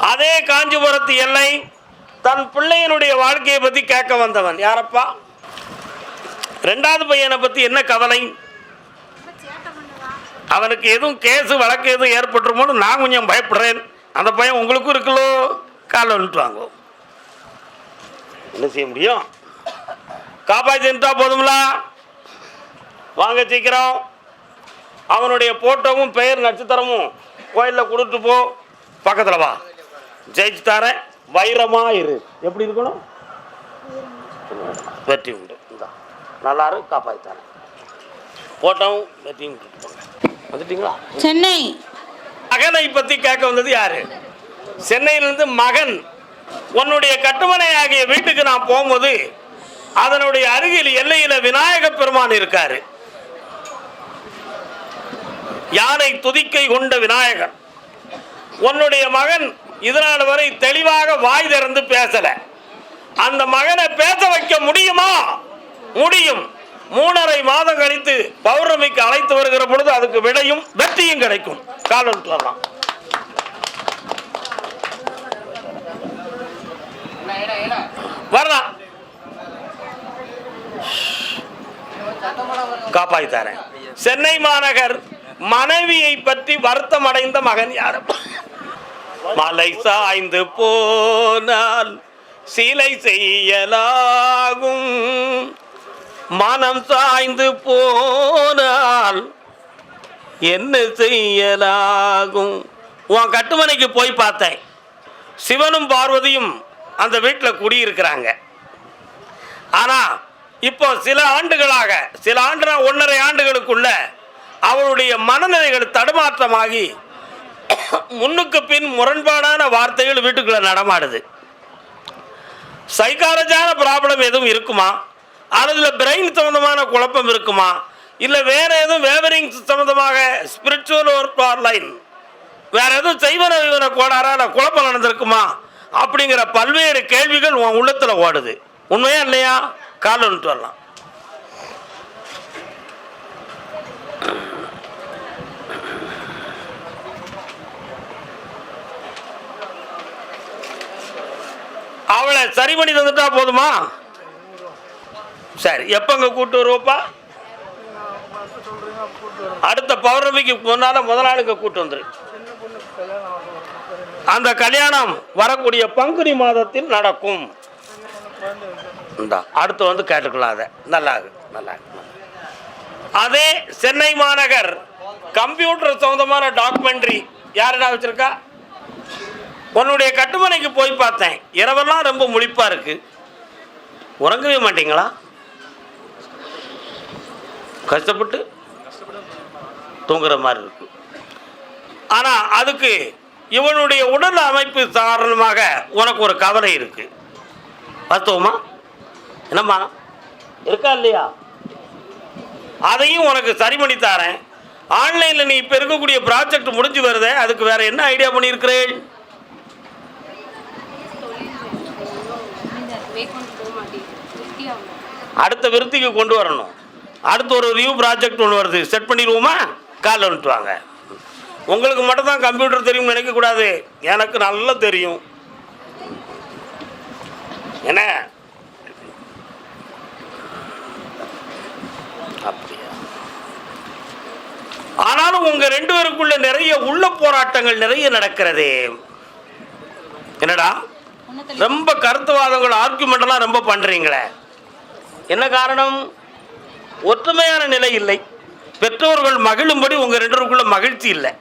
அதே காஞ்சிபுரத்து எல்லை தன் பிள்ளையினுடைய வாழ்க்கையை பற்றி கேட்க வந்தவன். யாரப்பா? ரெண்டாவது பையனை பற்றி என்ன கவலை? அவனுக்கு எதுவும் கேஸு வழக்கு எதுவும் ஏற்பட்டுருமோன்னு நான் கொஞ்சம் பயப்படுறேன். அந்த பையன் உங்களுக்கும் இருக்குல்லோ? காலை வந்துட்டு என்ன செய்ய முடியும்? காப்பாற்றிட்டா போதுங்களா வாங்க சீக்கிரம். அவனுடைய போட்டோவும் பெயர் நட்சத்திரமும் கோயிலில் கொடுத்துட்டு போ. பக்கத்தில் வா. ஜெயிச்சு தரேன். வைரமாக இரு. எப்படி இருக்கணும்? வெற்றி உண்டு. நல்லா இரு காப்பாற்றி தரேன். போட்டோவும் வெற்றியும் கொடுத்துட்டு போங்க. வந்துட்டீங்களா? சென்னை. மகனை பற்றி கேட்க வந்தது யாரு? சென்னையிலிருந்து மகன் உன்னுடைய கட்டுமனை ஆகிய வீட்டுக்கு நான் போகும்போது அதனுடைய அருகில் எல்லையில விநாயக பெருமான் இருக்காரு. யானை துதிக்கை கொண்ட விநாயகர் உன்னுடைய மகன் இதனால் வரை தெளிவாக வாய் திறந்து பேசல. அந்த மகனை பேச வைக்க முடியுமா? முடியும். மூணரை மாதம் கழித்து பௌர்ணமிக்கு அழைத்து வருகிற பொழுது அதுக்கு விடையும் வெற்றியும் கிடைக்கும். காலம் வரலாம் வரலாம். காப்பாத்தி தரேன். சென்னை மாநகர் மனைவியை பற்றி வருத்தம் அடைந்த மகன் யார்? மலை சாய்ந்து போனால் சிலை செய்யலாகும். மனம் சாய்ந்து போனால் என்ன செய்யலாகும்? உன் கட்டுமனைக்கு போய் பார்த்தேன். சிவனும் பார்வதியும் அந்த வீட்டில் குடியிருக்கிறாங்க. ஆனால் இப்போ சில ஆண்டுகளாக சில ஆண்டுனா ஒன்றரை ஆண்டுகளுக்குள்ள அவருடைய மனநிலைகள் தடுமாற்றமாகி முன்னுக்கு பின் முரண்பாடான வார்த்தைகள் வீட்டுக்குள்ளே நடமாடுது. சைக்காலஜான ப்ராப்ளம் எதுவும் இருக்குமா? அதில் பிரெயின் சம்மந்தமான குழப்பம் இருக்குமா? இல்லை வேற எதுவும் வேவரிங் சம்மந்தமாக ஸ்பிரிச்சுவல் ஒர்க் பார் லைன் வேற எதுவும் செய்வன விவர கோளாறான குழப்பம் நடந்திருக்குமா? அப்படிங்கிற பல்வேறு கேள்விகள் உன் உள்ளத்தில் ஓடுது. உண்மையா இல்லையா? கால் வரலாம். அவளை சரி பண்ணி தந்துட்டா போதுமா? சரி எப்போங்க கூப்பிட்டு வருவோப்பா? அடுத்த பௌர்ணமிக்கு முன்னால் முதல் நாளுக்கு கூட்டு வந்துரு. அந்த கல்யாணம் வரக்கூடிய பங்குனி மாதத்தில் நடக்கும். இந்தா, அடுத்து வந்து கேட்டுக்கலாம் அதை நல்லா நல்லா அதே சென்னை மாநகர் கம்ப்யூட்டர் சொந்தமான டாக்குமெண்ட்ரி யாருடா வச்சிருக்கா? உன்னுடைய கட்டுமனைக்கு போய் பார்த்தேன். இரவெல்லாம் ரொம்ப முழிப்பா இருக்கு. உறங்கவே மாட்டீங்களா? கஷ்டப்பட்டு தூங்குற மாதிரி இருக்கு. ஆனால் அதுக்கு இவனுடைய உடல் அமைப்பு காரணமாக உனக்கு ஒரு கவலை இருக்கு. வாஸ்தவமா? என்னம்மா? இருக்கா இல்லையா? அதையும் உனக்கு சரி பண்ணி தரேன். ஆன்லைனில் நீ இப்போ இருக்கக்கூடிய ப்ராஜெக்ட் முடிஞ்சு வருதே அதுக்கு வேற என்ன ஐடியா பண்ணியிருக்கிறேன்? அடுத்த விருத்திக்கு கொண்டு வரணும். அடுத்து ஒரு ரிவ்யூ ப்ராஜெக்ட் ஒன்று வருது. செட் பண்ணிடுவோமா? காலில் வந்துட்டு வாங்க. உங்களுக்கு மட்டும் தான் கம்ப்யூட்டர் தெரியும்னு நினைக்கக்கூடாது. எனக்கு நல்லா தெரியும். என்ன? அப்படியா? ஆனாலும் உங்க ரெண்டு பேருக்குள்ள நிறைய உள்ள போராட்டங்கள் நிறைய நடக்கிறதே. என்னடா? ரொம்ப கருத்துவாதங்கள் ஆர்குமெண்ட்லாம் ரொம்ப பண்றீங்களே. என்ன காரணம்? ஒற்றுமையான நிலை இல்லை. பெற்றோர்கள் மகிழும்படி உங்கள் ரெண்டருக்குள்ள மகிழ்ச்சி இல்லை.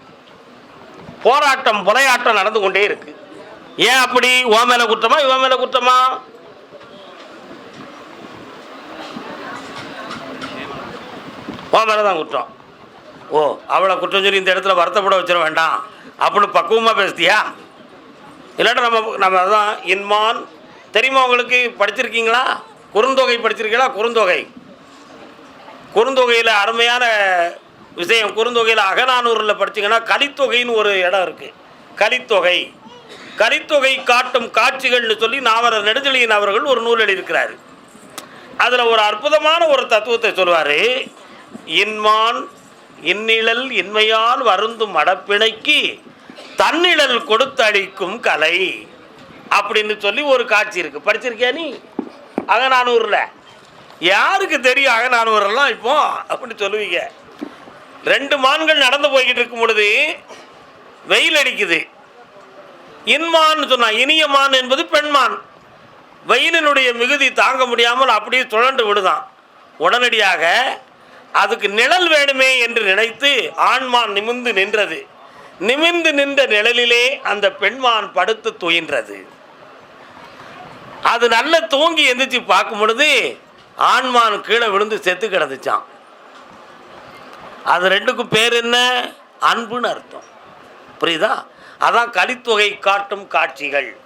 போராட்டம் புலையாட்டம் நடந்து கொண்டே இருக்கு. ஏன் அப்படி? ஓ மேல குற்றமா? இவன் மேல குற்றமா? ஓ மேல குற்றம். ஓ அவளை குற்றம் சொல்லி இந்த இடத்துல வருத்தப்பட வச்சிட வேண்டாம். அப்படின்னு பக்குவமாக பேசுத்தியா இல்லாட்டா நம்ம நம்ம அதான் இன்மான். தெரியுமா உங்களுக்கு? படிச்சிருக்கீங்களா? குறுந்தொகை படிச்சிருக்கீங்களா? குறுந்தொகை. குறுந்தொகையில் அருமையான விஷயம். குறுந்தொகையில் அகநானூரில் படிச்சீங்கன்னா கலித்தொகைன்னு ஒரு இடம் இருக்குது கலித்தொகை. கலித்தொகை காட்டும் காட்சிகள்னு சொல்லி நாவலர் நெடுஞ்செழியன் அவர்கள் ஒரு நூல் எழுதியிருக்கிறார். அதில் ஒரு அற்புதமான ஒரு தத்துவத்தை சொல்வார் இன்மான் இந்நிழல் இன்மையால் வருந்தும் மடப்பிணைக்கு தன்னிழல் கொடுத்து அளிக்கும் கலை அப்படின்னு சொல்லி ஒரு காட்சி இருக்குது படிச்சிருக்கியா நீ? அகநானூரில் யாருக்கு தெரியும் அகநானூரெல்லாம் இப்போ அப்படின்னு சொல்லுவீங்க. ரெண்டு மான்கள் நடந்து போய்கிட்டு இருக்கும் பொழுது வெயில் அடிக்குது. இன்மான்னு சொன்னான் இனிய மான் என்பது பெண்மான் வெயிலினுடைய மிகுதி தாங்க முடியாமல் அப்படியே சுழண்டு விடுதான். உடனடியாக அதுக்கு நிழல் வேணுமே என்று நினைத்து ஆண்மான் நிமிர்ந்து நின்றது. நிமிர்ந்து நின்ற நிழலிலே அந்த பெண்மான் படுத்து துயின்றது அது நல்ல தூங்கி எந்திரிச்சு பார்க்கும் பொழுது ஆண்மான் கீழே விழுந்து செத்து கிடந்துச்சான் அது ரெண்டுக்கும் பேர் என்ன? அன்புன்னு அர்த்தம். புரியுதா? அதான் கலித்தொகை காட்டும் காட்சிகள்.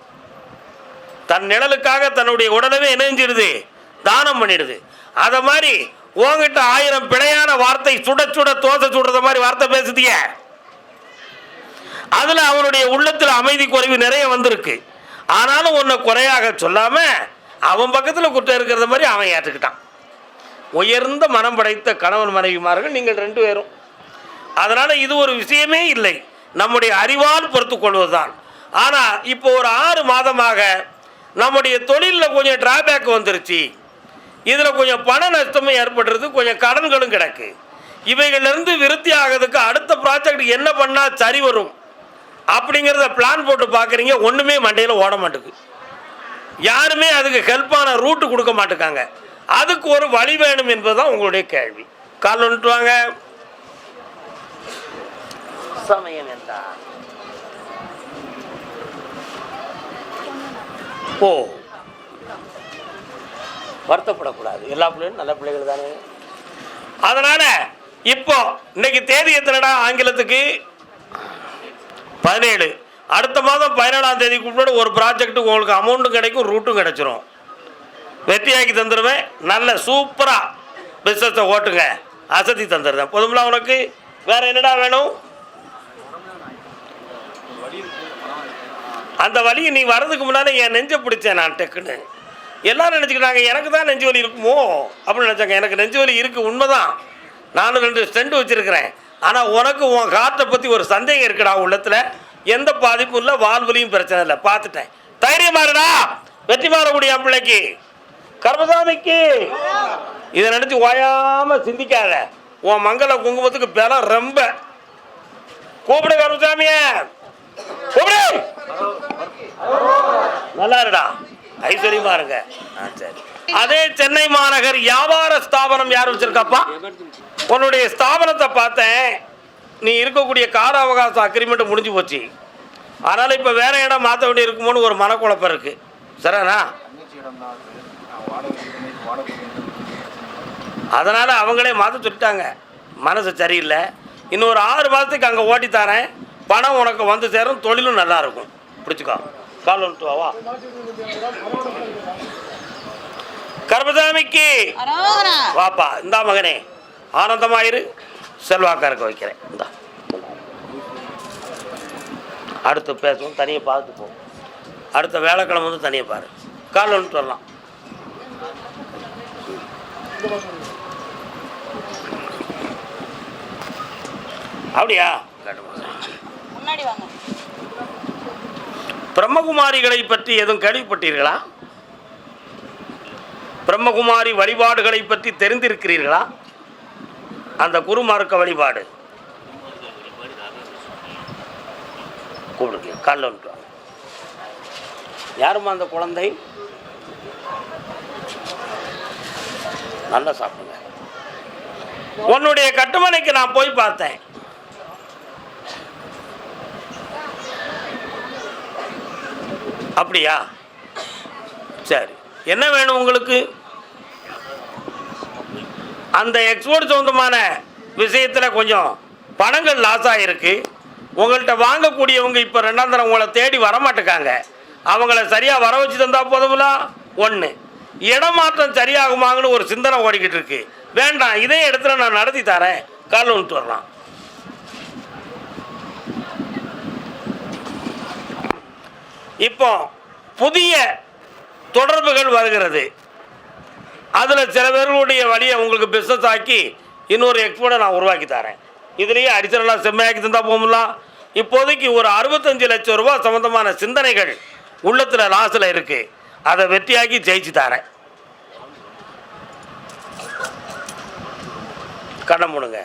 தன் நிழலுக்காக தன்னுடைய உடலவே இணைஞ்சிடுது தானம் பண்ணிடுது. அதை மாதிரி உங்ககிட்ட ஆயிரம் பிழையான வார்த்தை சுட சுட தோசை சுடுறத மாதிரி வார்த்தை பேசுதிய. அதில் அவனுடைய உள்ளத்தில் அமைதி குறைவு நிறைய வந்திருக்கு. ஆனாலும் உன்னை குறையாக சொல்லாமல் அவன் பக்கத்தில் குற்றம் இருக்கிறத மாதிரி அவன் ஏற்றுக்கிட்டான். உயர்ந்த மனம் படைத்த கணவன் மனைவிமார்கள் நீங்கள் ரெண்டு பேரும். அதனால் இது ஒரு விஷயமே இல்லை. நம்முடைய அறிவால் பொறுத்து கொள்வதுதான். ஆனால் இப்போ ஒரு ஆறு மாதமாக நம்முடைய தொழிலில் கொஞ்சம் டிராபேக் வந்துருச்சு. இதில் கொஞ்சம் பண நஷ்டமும் ஏற்படுறது கொஞ்சம் கடன்களும் கிடக்கு. இவைகளிலிருந்து விருத்தி ஆகிறதுக்கு அடுத்த ப்ராஜெக்ட் என்ன பண்ணால் சரி வரும்? அப்படிங்கிறத பிளான் போட்டு பார்க்குறீங்க. ஒன்றுமே மண்டையில் ஓட மாட்டேங்குது யாருமே அதுக்கு ஹெல்ப்பான ரூட்டு கொடுக்க மாட்டேங்காங்க அதுக்கு ஒரு வழி வேணும் என்பதுதான் உங்களுடைய கேள்வி. கால் வந்துட்டு வாங்க. சமயம் என்றார் ஓ. வருத்தப்படக்கூடாது. எல்லா பிள்ளைகளும் நல்ல பிள்ளைகள் தானே? அதனால இப்போ இன்னைக்கு தேதி எத்தனைடா? ஆங்கிலத்துக்கு? பதினேழு. அடுத்த மாதம் பதினேழாம் தேதிக்கு முன்னாடி ஒரு ப்ராஜெக்ட்டு உங்களுக்கு அமௌண்ட்டும் கிடைக்கும் ரூட்டும் கிடைச்சிரும். வெற்றியாக்கி தந்துடுவேன் நல்ல சூப்பராக பிஸ்னஸை ஓட்டுங்க. அசதி தந்துடுறேன் பொதுமெல்லாம் உனக்கு வேறு என்னடா வேணும்? அந்த வழியை நீ வர்றதுக்கு முன்னாடி என் நெஞ்சை பிடிச்சேன் நான் டெக்குன்னு. எல்லாரும் நினச்சிக்கிட்டாங்க எனக்கு தான் நெஞ்சு வலி இருக்குமோ? அப்படின்னு நினச்சாங்க. எனக்கு நெஞ்சு வலி இருக்குது உண்மைதான். நானும் ரெண்டு ஸ்டெண்டு வச்சுருக்கிறேன். ஆனால் உனக்கு உன் காற்றை பற்றி ஒரு சந்தேகம் இருக்குடா உள்ளத்தில். எந்த பாதிப்பும் இல்லை வாழ்வலியும் பிரச்சனை இல்லை. பார்த்துட்டேன். தைரியமா இருடா வெற்றி மாறக்கூடிய முடியும் பிள்ளைக்கு. கர்மசாமிக்கு. இதை நினச்சி ஓயாம சிந்திக்காத. உன் மங்கள குங்குமத்துக்கு பலம் ரொம்ப. கூப்பிடு கருமசாமிய. கூப்பிடு. நல்லா இருடா. ஐஸ்வர்யமா இருங்க. ஆ, சரி. அதே சென்னை மாநகர் வியாபார ஸ்தாபனம் யார் வச்சிருக்காப்பா? உன்னுடைய ஸ்தாபனத்தை பார்த்தேன். நீ இருக்கக்கூடிய கால அவகாசம் அக்ரிமெண்ட் முடிஞ்சு போச்சு. அதனால் இப்போ வேற இடம் மாற்ற வேண்டி இருக்குமோன்னு ஒரு மனக்குழப்பம் இருக்கு. சரிண்ணா அதனால் அவங்களே மாற்ற சொல்லிட்டாங்க. மனசு சரியில்லை. இன்னும் ஒரு ஆறு மாதத்துக்கு அங்கே ஓட்டி தரேன். பணம் உனக்கு வந்து சேரும் தொழிலும் நல்லா இருக்கும். பிடிச்சிக்கோ. கால் வா, வா கர்மசாமிக்கு வாப்பா இந்தா மகனே. ஆனந்தமாயிரு. செல்வாக்கா இருக்க வைக்கிறேன். இந்தா. அடுத்து பேசுவோம் தனியாக பார்த்து போ. அடுத்த வேலைக்கிழமை வந்து தனியாக பாரு. கால் வந்துட்டு வரலாம். அப்படியா? பிரம்மகுமாரிகளை பற்றி எதுவும் கேள்விப்பட்டீர்களா? பிரம்மகுமாரி வழிபாடுகளை பற்றி தெரிந்திருக்கிறீர்களா? அந்த குருமார்க்க வழிபாடு. கூப்பிடுங்க காலைல வந்துட்டு வாங்க. அந்த குழந்தை? நல்லா சாப்பிடுங்க. உன்னுடைய கட்டுமனைக்கு நான் போய் பார்த்தேன். அப்படியா? சரி. என்ன வேணும் உங்களுக்கு? அந்த எக்ஸ்போர்ட் சொந்தமான விஷயத்தில் கொஞ்சம் பணங்கள் லாஸ் ஆகிருக்கு உங்கள்கிட்ட வாங்கக்கூடியவங்க இப்போ ரெண்டாம் தரம் உங்களை தேடி வரமாட்டேக்காங்க. அவங்கள சரியாக வர வச்சு தந்தால் போதுங்களா ஒன்று இடமாற்றம் சரியாகுமாங்கன்னு ஒரு சிந்தனை ஓடிக்கிட்டு இருக்கு. வேண்டாம் இதே இடத்துல நான் நடத்தி தரேன். கால் வந்துட்டு வரலாம். இப்போ புதிய தொடர்புகள் வருகிறது. அதில் சில பேர்களுடைய வழியை உங்களுக்கு பிஸ்னஸ் ஆக்கி இன்னொரு எக்ஸ்போர்ட்டை நான் உருவாக்கி தரேன். இதுலேயே அடிச்சலாம் செம்மையாக்கி தந்தால் போகலாம் இப்போதைக்கு ஒரு அறுபத்தஞ்சு லட்சம் ரூபா சம்மந்தமான சிந்தனைகள் உள்ளத்தில் லாஸில் இருக்குது அதை வெற்றியாக்கி ஜெயிச்சு தரேன். கண்ணை மூடுங்க.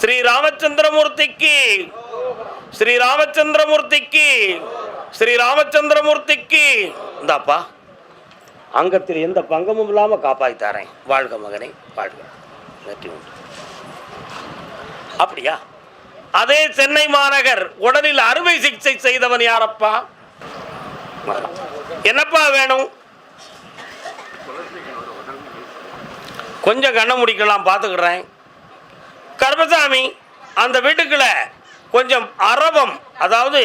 ஸ்ரீ ராமச்சந்திரமூர்த்திக்கு ஸ்ரீ ராமச்சந்திரமூர்த்திக்கு ஸ்ரீ ராமச்சந்திரமூர்த்திக்கு இந்தாப்பா. அங்கத்தில் எந்த பங்கமும் இல்லாமல் காப்பாற்றித்தாரேன் வாழ்க மகனை வாழ்க. நன்றி. உண்டு அப்படியா? அதே சென்னை மாநகர் உடலில் அறுவை சிகிச்சை செய்தவன் யாரப்பா? என்னப்பா வேணும்? கொஞ்சம் கண்ணை முடிக்கலாம் பார்த்துக்கிறேன். கர்மசாமி அந்த வீட்டுக்குள்ள கொஞ்சம் அரபம் அதாவது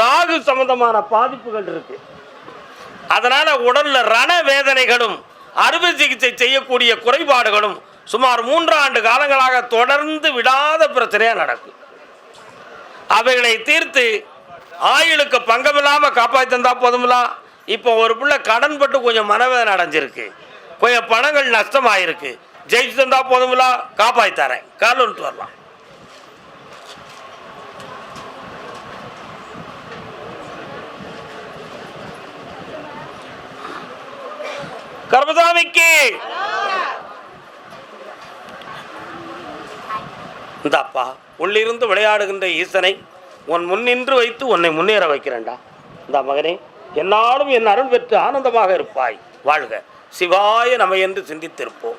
ராகு சம்பந்தமான பாதிப்புகள் இருக்கு. அதனால உடல்ல ரண வேதனைகளும் அறுவை சிகிச்சை செய்யக்கூடிய குறைபாடுகளும் சுமார் மூன்றாண்டு காலங்களாக தொடர்ந்து விடாத பிரச்சனையாக நடக்கும் அவைகளை தீர்த்து ஆயுளுக்கு பங்கமில்லாமல் காப்பாற்றி தந்தால் போதுமில்லா இப்போ ஒரு பிள்ளை கடன் பட்டு கொஞ்சம் மனவேதனை அடைஞ்சிருக்கு. கொஞ்சம் பணங்கள் நஷ்டமாயிருக்கு. ஜெயிச்சு தந்தா போதுமில்லா காப்பாற்றி தரேன். கால் வரலாம். கர்மசாமிக்கு. இந்தாப்பா உள்ளிருந்து விளையாடுகின்ற ஈசனை உன் முன்னின்று வைத்து உன்னை முன்னேற வைக்கிறேன்டா. இந்த மகனே என்னாலும் என் அருள் பெற்று ஆனந்தமாக இருப்பாய். வாழ்க. சிவாய நம்ம என்று சிந்தித்திருப்போம்.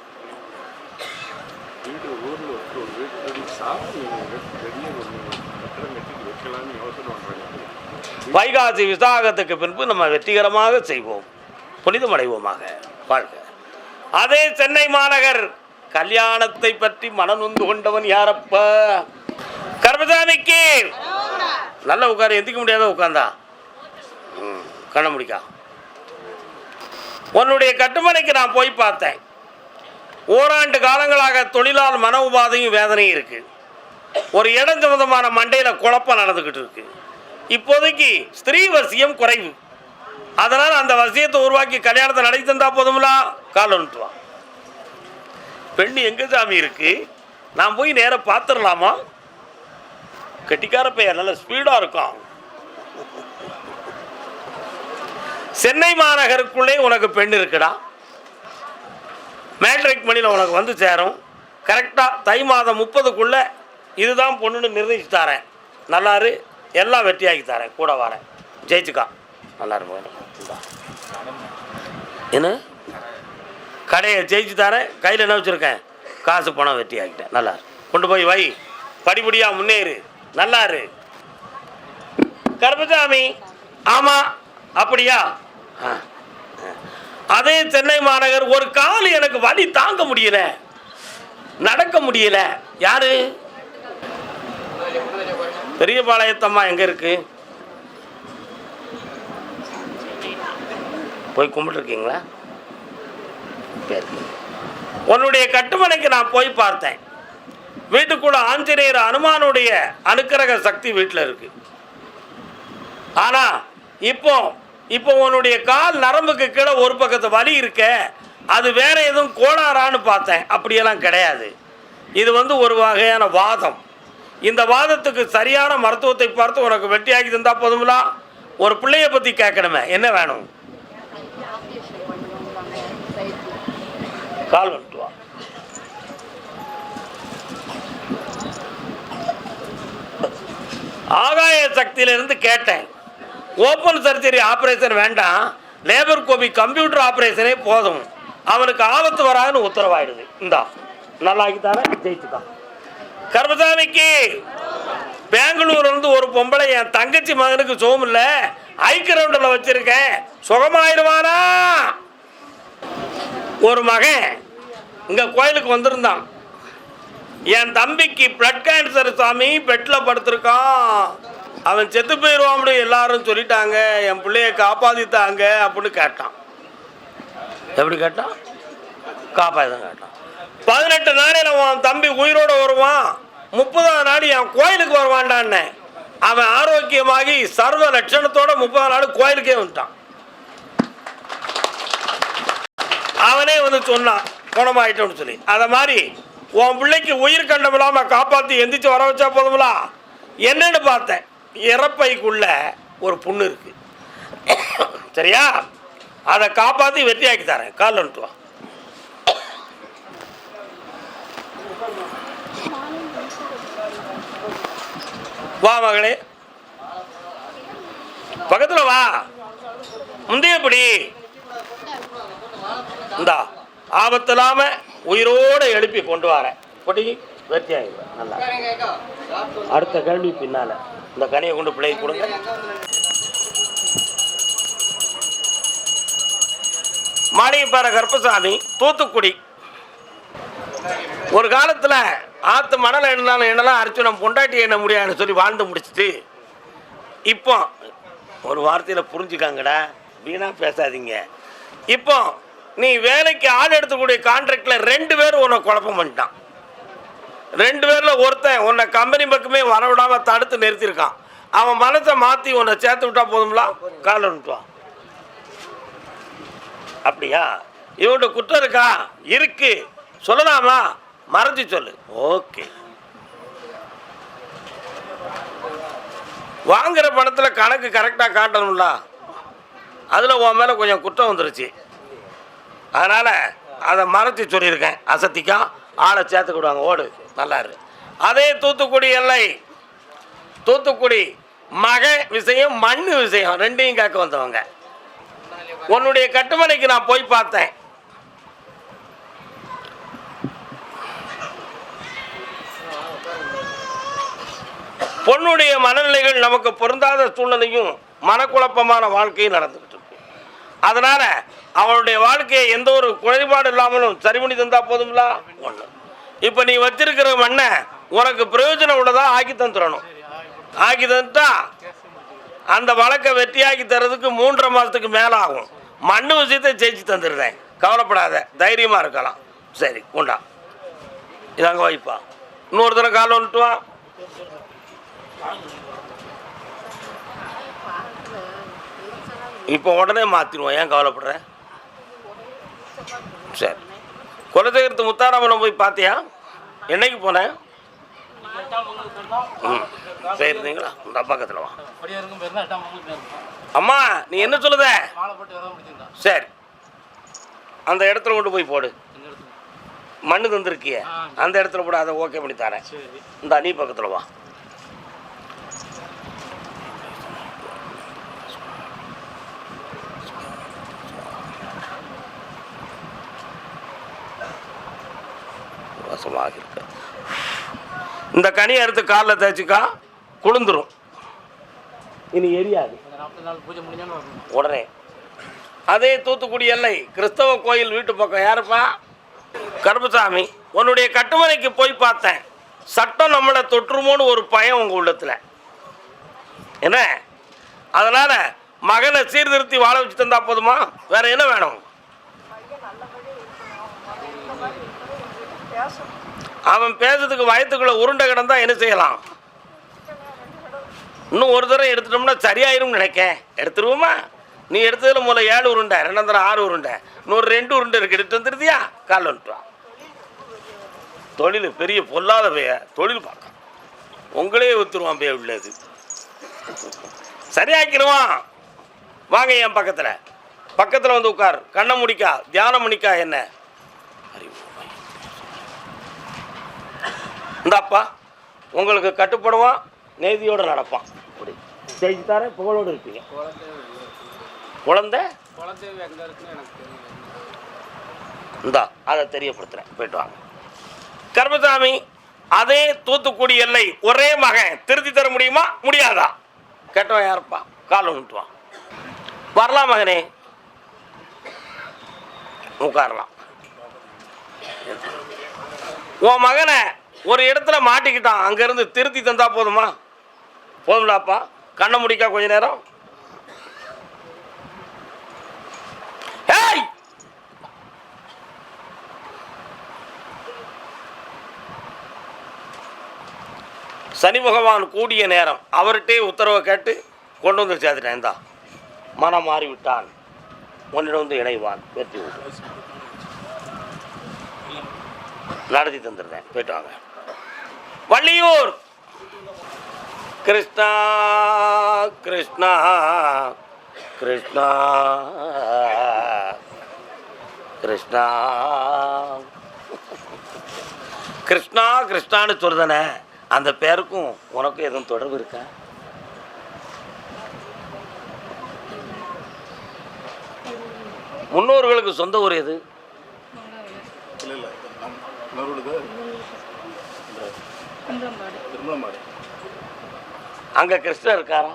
வைகாசி விசாகத்துக்கு பின்பு நம்ம வெற்றிகரமாக செய்வோம். புனிதமடைவோமாக. வாழ்க அதே சென்னை மாநகர் கல்யாணத்தை பற்றி மனநொந்து கொண்டவன் யாரப்பா? கர்மசாமிக்கு நல்ல உட்கார எந்திக்க முடியாத உட்காந்தா? ம், கண்ண முடிக்கா. உன்னுடைய கட்டுமனைக்கு நான் போய் பார்த்தேன். ஓராண்டு காலங்களாக தொழிலால் மன உபாதையும் வேதனையும் இருக்கு. ஒரு இடம் சம்பந்தமான மண்டையில் குழப்பம் நடந்துக்கிட்டு இருக்கு. இப்போதைக்கு ஸ்திரீவசியம் குறைவு. அதனால் அந்த வசியத்தை உருவாக்கி கல்யாணத்தை நடத்தி தந்தா போதுங்களா கால் பெண் எங்கே சாமி இருக்கு? நான் போய் நேராக பார்த்துடலாமா கட்டிக்கார பையன் நல்ல ஸ்பீடாக இருக்கும் சென்னை மாநகருக்குள்ளே உனக்கு பெண் இருக்குடா. மேட்ரிக் மணியில் உனக்கு வந்து சேரும். கரெக்டாக தை மாதம் முப்பதுக்குள்ளே இதுதான் பொண்ணுன்னு நிர்ணயிச்சு தரேன். நல்லாரு எல்லாம் வெற்றியாக்கி தரேன். கூட வரேன். ஜெயிச்சுக்கா. நல்லா இருக்கும் என்ன? கடையை ஜெயிச்சு தரேன் கையில் என்ன வச்சுருக்கேன்? காசு பணம் வெட்டி ஆகிட்டேன் நல்லா கொண்டு போய் வை. படிப்படியாக முன்னேறு. நல்லாரு. கருப்பசாமி. ஆமாம் அப்படியா? ஆ. அதே சென்னை மாநகர் ஒரு கால் எனக்கு வழி தாங்க முடியல. நடக்க முடியல. யாரு? பெரியபாளையத்தம்மா எங்கே இருக்குது போய் கும்பிட்டுருக்கீங்களா? சரி. உன்னுடைய கட்டுமனைக்கு நான் போய் பார்த்தேன். வீட்டுக்குள்ள ஆஞ்சநேயர் அனுமானுடைய அனுக்கிரக சக்தி வீட்டில் இருக்கு. ஆனால் இப்போ இப்போ உன்னுடைய கால் நரம்புக்கு கீழே ஒரு பக்கத்து வலி இருக்க அது வேற எதுவும் கோளாறான்னு பார்த்தேன். அப்படியெல்லாம் கிடையாது. இது வந்து ஒரு வகையான வாதம். இந்த வாதத்துக்கு சரியான மருத்துவத்தை பார்த்து உனக்கு வெட்டியாகி தந்தால் போதுங்களா ஒரு பிள்ளைய பற்றி கேட்கணுமே. என்ன வேணும்? கால் வந்துட்டு ஆகாய சக்தியிலிருந்து கேட்டேன். ஓப்பன் சர்ஜரி ஆப்ரேஷன் வேண்டாம். லேபர் கோபி கம்ப்யூட்டர் ஆப்ரேஷனே போதும். அவனுக்கு ஆபத்து வராதுன்னு உத்தரவாயிடுது. இந்தா நல்லாக்கித்தானே ஜெயிச்சுதான் கர்மசாமிக்கு பெங்களூர்ல இருந்து ஒரு பொம்பளை என் தங்கச்சி மகனுக்கு சுகம் இல்லை. ஐக்கிரவுண்டில் வச்சிருக்கேன். சுகமாயிருவானா ஒரு மகன் இங்கே கோயிலுக்கு வந்திருந்தான். என் தம்பிக்கு பிளட் கேன்சர் சாமி பெட்டில் படுத்திருக்கான். அவன் செத்து போயிடுவான் எல்லாரும் சொல்லிட்டாங்க. என் பிள்ளைய காப்பாற்றித்தாங்க அப்படின்னு கேட்டான். எப்படி கேட்டான்? காப்பாதான் கேட்டான். பதினெட்டு நாளையில் அவன் தம்பி உயிரோடு வருவான். முப்பதாம் நாள் என் கோயிலுக்கு வருவான்டான்னு அவன் ஆரோக்கியமாகி சர்வ லட்சணத்தோட முப்பதாம் நாள் கோயிலுக்கே வந்துட்டான். அவனே வந்து சொன்னான் குணமாயிட்டோம்னு சொல்லி. அதை மாதிரி உன் பிள்ளைக்கு உயிர் கண்டம் இல்லாமல் காப்பாற்றி எந்திரிச்சு வர வச்சா போதுங்களா என்னன்னு பார்த்தேன். இறப்பைக்குள்ள ஒரு புண்ணு இருக்கு. சரியா? அதை காப்பாற்றி வெற்றியாக்கி தரேன். கால் வந்துட்டு வா. மகளே. பக்கத்தில் வா. முந்தையப்படி இந்தா ஆபத்து இல்லாம உயிரோட எழுப்பி கொண்டு வரேன். பொடி வெற்றி ஆகிடுவேன் நல்லா. அடுத்த கேள்வி பின்னால. இந்த கனியை கொண்டு பிள்ளை கொடுங்க. மாளிகைப்பாறை கருப்பசாமி தூத்துக்குடி. ஒரு காலத்தில் ஆற்று மணல் எண்ணாலும் எண்ணலாம் அரைச்சு நம்ம பொண்டாட்டி எண்ண முடியாதுன்னு சொல்லி வாழ்ந்து முடிச்சுட்டு இப்போ ஒரு வார்த்தையில் புரிஞ்சுக்காங்கடா. வீணாக பேசாதீங்க. இப்போ நீ வேலைக்கு ஆள் எடுத்துக்கூடிய கான்ட்ராக்டில் ரெண்டு பேரும் உன்னை குழப்பம் பண்ணிட்டான். ரெண்டு பேரில் ஒருத்தன் உன்னை கம்பெனி பக்கமே வரவிடாமல் தடுத்து நிறுத்தியிருக்கான். அவன் மனத்தை மாற்றி உன்னை சேர்த்து விட்டா போதும்லாம் காலை விட்டுவான் அப்படியா? இவன்கிட்ட குற்றம் இருக்கா? இருக்கு. சொல்லலாமா? மறைச்சு சொல்லு. ஓகே. வாங்குற பணத்தில் கணக்கு கரெக்டாக காட்டணும்ல? அதில் உன் மேலே கொஞ்சம் குற்றம் வந்துருச்சு. அதனால் அதை மறத்தி சொல்லியிருக்கேன். அசத்திக்கும் ஆளை சேர்த்துக்கிடுவாங்க. ஓடு நல்லா இரு அதே தூத்துக்குடி எல்லை. தூத்துக்குடி மக விஷயம் மண் விஷயம் ரெண்டையும் கேட்க வந்தவங்க. உன்னுடைய கட்டுமனைக்கு நான் போய் பார்த்தேன். பொண்ணுடைய மனநிலைகள் நமக்கு பொருந்தாத சூழ்நிலையும் மனக்குழப்பமான வாழ்க்கையும் நடந்தது. அதனால அவளுடைய வாழ்க்கையை எந்த ஒரு குறைபாடு இல்லாமலும் சரி பண்ணி தந்தா போதும்ல? ஒன்று இப்போ நீ வச்சிருக்கிற மண்ணை உனக்கு பிரயோஜனம் உள்ளதா ஆக்கி தந்துடணும். ஆக்கி தந்துட்டா அந்த வழக்கை வெற்றியாக்கி தர்றதுக்கு மூன்றரை மாதத்துக்கு மேலே ஆகும் மண்ணு விஷயத்தை ஜெயிச்சு தந்துடுறேன். கவலைப்படாத தைரியமாக இருக்கலாம். சரி உண்டா இதாங்க வாய்ப்பா. இன்னொரு தடவை கால் வந்துட்டு வா. இப்போ உடனே மாற்றிடுவோம் ஏன் கவலைப்படுற? சரி. குலதெய்வத்து முத்தாராமனை போய் பார்த்தியா? என்னைக்கு போனேன் ம். சரி இருந்தீங்களா இந்த பக்கத்தில் வா. அம்மா நீ என்ன சொல்லுத? சரி. அந்த இடத்துல கொண்டு போய் போடு. மண்ணு தந்துருக்கிய. அந்த இடத்துல போட அதை ஓகே பண்ணி தரேன். இந்த நீ பக்கத்தில் வா. வாசமாக இருக்கு இந்த கனி அறுத்து காலில் தேய்ச்சிக்கா குளிந்துரும் இனி எரியாது. உடனே. அதே தூத்துக்குடி எல்லை கிறிஸ்தவ கோயில் வீட்டு பக்கம் யாருப்பா? கருப்புசாமி. உன்னுடைய கட்டுமனைக்கு போய் பார்த்தேன். சட்டம் நம்மளை தொற்றுமோன்னு ஒரு பயம் உங்கள் உள்ளத்தில். என்ன? அதனால் மகனை சீர்திருத்தி வாழ வச்சு தந்தா போதுமா? வேற என்ன வேணும்? அவன் பேசுறதுக்கு வயத்துக்குள்ள உருண்டை கிடந்தா என்ன செய்யலாம்? இன்னும் ஒரு தடவை எடுத்துட்டோம்னா சரியாயிரும் நினைக்க எடுத்துருவோமா? நீ எடுத்ததுல முதல்ல ஏழு உருண்டை ரெண்டாம் தரம் ஆறு உருண்டை இன்னொரு ரெண்டு உருண்டை இருக்கு. எடுத்து வந்துருதியா? கால் வந்துட்டு தொழில் பெரிய பொல்லாத பைய தொழில் பார்க்க உங்களே வித்துருவான் பைய உள்ளது சரியாக்கிடுவான். வாங்க என் பக்கத்தில். பக்கத்தில் வந்து உட்கார். கண்ணை முடிக்கா தியானம் முடிக்கா என்ன? அறிவு. இந்தாப்பா உங்களுக்கு கட்டுப்படுவான் நேதியோடு நடப்பான். அப்படி ஜெயிச்சு தரேன் புகழோடு இருப்பீங்க. குழந்தை? இந்தா அதை தெரியப்படுத்துகிறேன் போயிட்டு வாங்க. கர்மசாமி அதே தூத்துக்குடி எல்லை ஒரே மகன் திருத்தி தர முடியுமா? முடியாதா? கேட்டவன் யாருப்பா? கால் விட்டுவான். வரலாம் மகனே. உட்காரலாம். உன் மகனை ஒரு இடத்துல மாட்டிக்கிட்டான் அங்கேருந்து திருத்தி தந்தா போதுமா? போதும்லாப்பா கண்ணை முடிக்கா கொஞ்ச நேரம். ஏய்! சனி பகவான் கூடிய நேரம். அவர்கிட்டே உத்தரவை கேட்டு கொண்டு வந்து சேர்த்துட்டேன். தான் மனம் மாறிவிட்டான். உன்னிடம் வந்து இணைவான். வெற்றி விட்டு நடத்தி தந்துடுறேன். போயிட்டு வாங்க. வள்ளியூர். கிருஷ்ணா கிருஷ்ணா கிருஷ்ணா கிருஷ்ணா. கிருஷ்ணா கிருஷ்ணான்னு சொல்றதானே? அந்த பேருக்கும் உனக்கும் எதுவும் தொடர்பு இருக்கா? முன்னோர்களுக்கு சொந்த ஊர் எது? திருமணமாடு அங்க கிருஷ்ணர் இருக்காரா?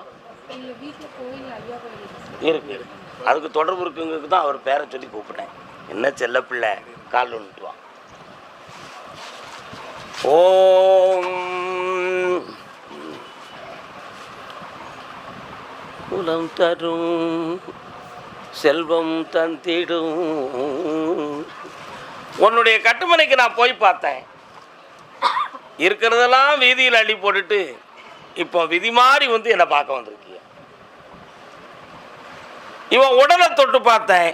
இல்லை வீட்டில் கோயில் ஐயா கோயில் இருக்கு. அதுக்கு தொடர்பு இருக்குங்கிறது தான் அவர் பேரை சொல்லி கூப்பிட்டேன். என்ன செல்ல பிள்ளை? கால் ஒன்றுட்டு வா. ஓம். குலம் தரும் செல்வம் தந்திடும். உன்னுடைய கட்டுமனைக்கு நான் போய் பார்த்தேன். இருக்கிறதெல்லாம் வீதியில் அள்ளி போட்டுட்டு இப்போ விதி மாறி வந்து என்னை பார்க்க வந்திருக்கிய இவன் உடலை தொட்டு பார்த்தேன்.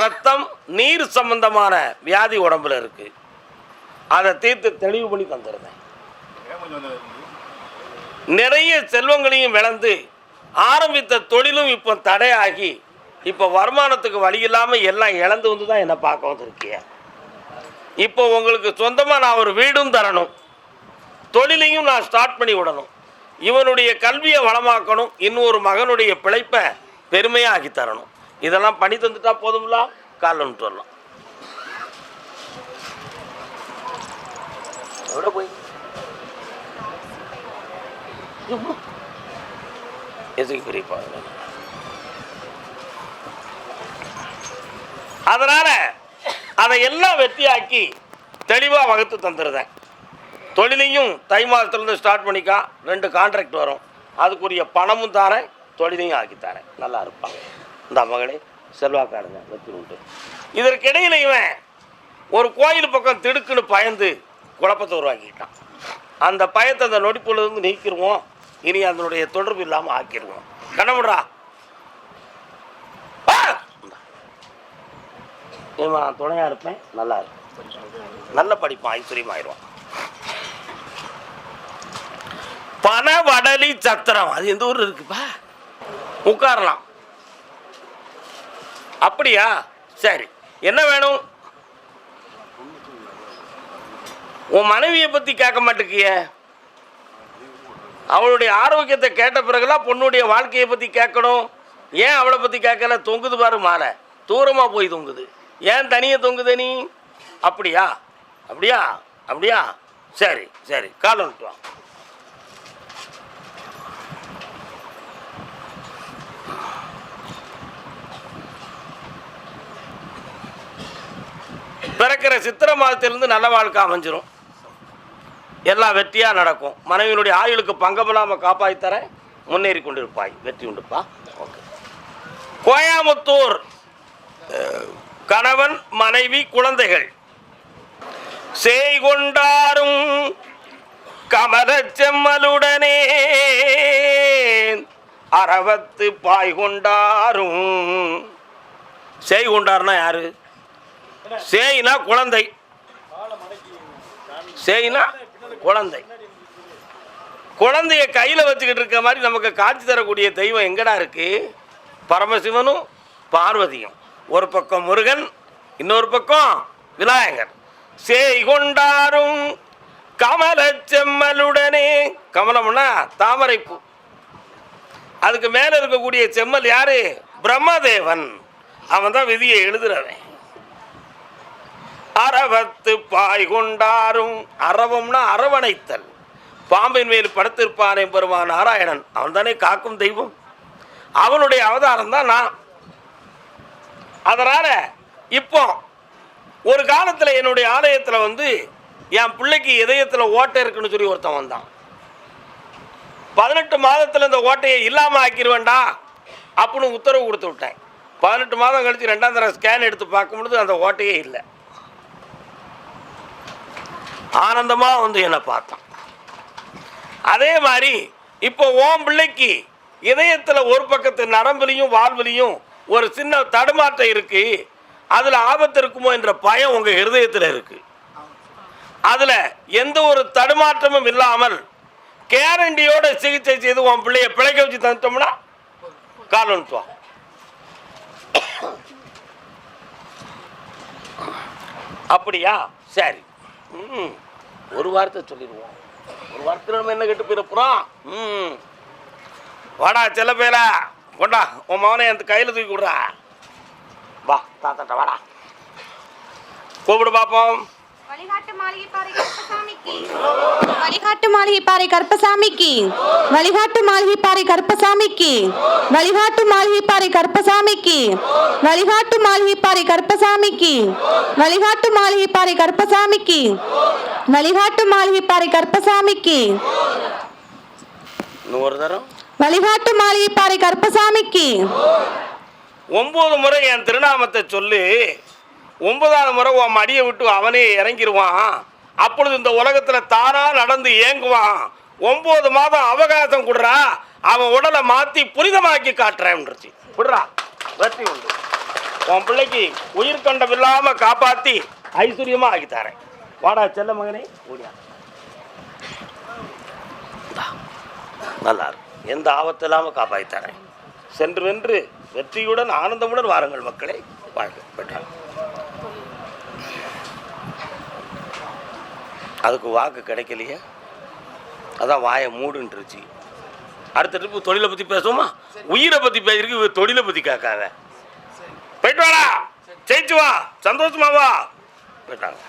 ரத்தம் நீர் சம்பந்தமான வியாதி உடம்புல இருக்கு. அதை தீர்த்து தெளிவு பண்ணி தந்துருந்தேன். நிறைய செல்வங்களையும் விளந்து ஆரம்பித்த தொழிலும் இப்போ தடையாகி இப்போ வருமானத்துக்கு வழி இல்லாமல் எல்லாம் இழந்து வந்து தான் என்னை பார்க்க வந்திருக்கிய இப்போ உங்களுக்கு சொந்தமாக நான் ஒரு வீடும் தரணும். தொழிலையும் நான் ஸ்டார்ட் பண்ணி விடணும். இவனுடைய கல்வியை வளமாக்கணும். இன்னொரு மகனுடைய பிழைப்பை பெருமையாக ஆக்கி தரணும். இதெல்லாம் பண்ணி தந்துட்டா போதும்ல? காலன்ட்டு வரலாம். எവിടെ போய்? எதுக்கு அதனால அதை எல்லாம் வெற்றியாக்கி தெளிவாக வகுத்து தந்துடுறேன் தொழிலையும் தை மாதத்துலேருந்து ஸ்டார்ட் பண்ணிக்கா ரெண்டு கான்ட்ராக்ட் வரும். அதுக்குரிய பணமும் தாரேன் தொழிலையும் ஆக்கி தரேன். நல்லா இருப்பான். இந்த மகளே செல்வாக்காடுங்க வெற்றி உண்டு. இதற்கிடையில் இவன் ஒரு கோயில் பக்கம் திடுக்குன்னு பயந்து குழப்பத்தை உருவாக்கிட்டான். அந்த பயத்தை அந்த நொடிப்புலேருந்து நீக்கிடுவோம் இனி அதனுடைய தொடர்பு இல்லாமல் ஆக்கிடுவோம் கண்ணமுடா இவன் துணையாக இருப்பேன். நல்லா இருப்பேன் நல்ல படிப்பான் ஐஸ்வர்யமாயிடுவான் பனவடலி சத்திரம். அது எந்த ஊர் இருக்குப்பா? உட்காரலாம். அப்படியா? சரி. என்ன வேணும்? உன் மனைவியை பற்றி கேட்க மாட்டேங்கிய அவளுடைய ஆரோக்கியத்தை கேட்ட பிறகுலாம் பொண்ணுடைய வாழ்க்கையை பற்றி கேட்கணும். ஏன் அவளை பற்றி கேட்கல? தொங்குது பாரு மாலை. தூரமாக போய் தொங்குது. ஏன் தனியை தொங்குத நீ? அப்படியா? அப்படியா? அப்படியா? சரி சரி கால் வந்துட்டு வா. பிறக்கிற சித்திரை மாதத்திலிருந்து நல்ல வாழ்க்கை அமைஞ்சிரும். எல்லாம் வெற்றியாக நடக்கும். மனைவியினுடைய ஆயுளுக்கு பங்கமில்லாமல் காப்பாற்றித்தரேன் முன்னேறி கொண்டிருப்பாய். வெற்றி உண்டுப்பா. ஓகே. கோயாமுத்தூர் கணவன் மனைவி குழந்தைகள். செய்கொண்டாரும் கமலச் செம்மலுடனே அறவத்து பாய் கொண்டாரும் செய் கொண்டாருன்னா யாரு? சேயினா குழந்தை. சேயினா குழந்தை. குழந்தைய கையில் வச்சுக்கிட்டு இருக்க மாதிரி நமக்கு காட்சி தரக்கூடிய தெய்வம் எங்கடா இருக்கு? பரமசிவனும் பார்வதியும். ஒரு பக்கம் முருகன் இன்னொரு பக்கம் விநாயகர். சேய் கொண்டாரும் கமல செம்மலுடனே கமலம்னா தாமரைப்பூ. அதுக்கு மேலே இருக்கக்கூடிய செம்மல் யாரு? பிரம்மதேவன். அவன் தான் விதியை எழுதுறவன். அரவத்து பாய் கொண்டாரும் அரவம்னா அரவணைத்தல். பாம்பின் மேல் படுத்திருப்பானே பெருமான் நாராயணன். அவன் தானே காக்கும் தெய்வம். அவனுடைய அவதாரம் தான் நான். அதனால் இப்போ ஒரு காலத்தில் என்னுடைய ஆலயத்தில் வந்து என் பிள்ளைக்கு இதயத்தில் ஓட்டை இருக்குன்னு சொல்லி ஒருத்தன் வந்தான். பதினெட்டு மாதத்தில் இந்த ஓட்டையை இல்லாமல் ஆக்கிடுவேண்டா அப்படின்னு உத்தரவு கொடுத்து விட்டேன். பதினெட்டு மாதம் கழித்து ரெண்டாம் தடவை ஸ்கேன் எடுத்து பார்க்கும் பொழுது அந்த ஓட்டையே இல்லை. ஆனந்தமாக வந்து என்னை பார்த்தான். அதே மாதிரி இப்போ ஓம் பிள்ளைக்கு இதயத்தில் ஒரு பக்கத்து நரம்புலையும் வாழ்விலையும் ஒரு சின்ன தடுமாற்றம் இருக்கு. அதில் ஆபத்து இருக்குமோ என்ற பயம் உங்கள் ஹிருதயத்தில் இருக்கு. அதில் எந்த ஒரு தடுமாற்றமும் இல்லாமல் கேரண்டியோட சிகிச்சை செய்து உன் பிள்ளைய பிழைக்க வச்சு தந்துட்டோம்னா கால் வந்துட்டுவான் அப்படியா? சரி. ம். ஒரு வார்த்தை சொல்லிடுவோம். ஒரு வாரத்தில் நம்ம என்ன கெட்டு போயிருப்போம் ம். வாடா செல்ல பேரா. கொண்டா உன் மகனை என் கையில் தூக்கி விடுறா வா தாத்தாட்ட வாடா கூப்பிடு பார்ப்போம் வழிகாட்டு மாளிகை பாறை கருப்பசாமிக்கு வழிகாட்டு மாளிகை பாறை கருப்பசாமிக்கு வழிகாட்டு மாளிகை பாறை கருப்பசாமிக்கு வழிகாட்டு மாளிகை பாறை கருப்பசாமிக்கு வழிகாட்டு மாளிகை பாறை கருப்பசாமிக்கு வழிகாட்டு மாளிகை பாறை கருப்பசாமிக்கு வழிகாட்டு மாளிகை பாறை கருப்பசாமிக்கு இன்னும் ஒரு தரம் வழிகாட்டு மாளிகைப்பாறை கருப்பசாமிக்கு. ஒம்பது முறை என் திருநாமத்தை சொல்லி ஒன்பதாவது முறை உன் மடியை விட்டு அவனே இறங்கிடுவான் அப்பொழுது இந்த உலகத்தில் தானா நடந்து ஏங்குவான் ஒம்பது மாதம் அவகாசம் கொடுறா அவன் உடலை மாற்றி புனிதமாக்கி காட்டுறேன்ருச்சு விடுறா வெற்றி உண்டு. உன் பிள்ளைக்கு உயிர் கண்டம் இல்லாமல் காப்பாற்றி ஐஸ்வர்யமாக ஆக்கி தரேன். வாடா செல்ல மகனே ஓடியா. நல்லா இருக்கும் எந்த ஆபத்து இல்லாமல் காப்பாற்றித்தரேன் சென்று வென்று வெற்றியுடன் ஆனந்தமுடன் வாருங்கள் மக்களை. வாழ்க பெற்றாங்க அதுக்கு வாக்கு கிடைக்கலையே. அதான் வாயை மூடுன்றுச்சு. அடுத்த ட்ரிப்பு தொழிலை பற்றி பேசுவோமா? உயிரை பற்றி பேசிருக்கு தொழிலை பற்றி கேட்காத. போயிட்டு வாடா. ஜெயிச்சு வா. சந்தோஷமா வா. போயிட்டாங்க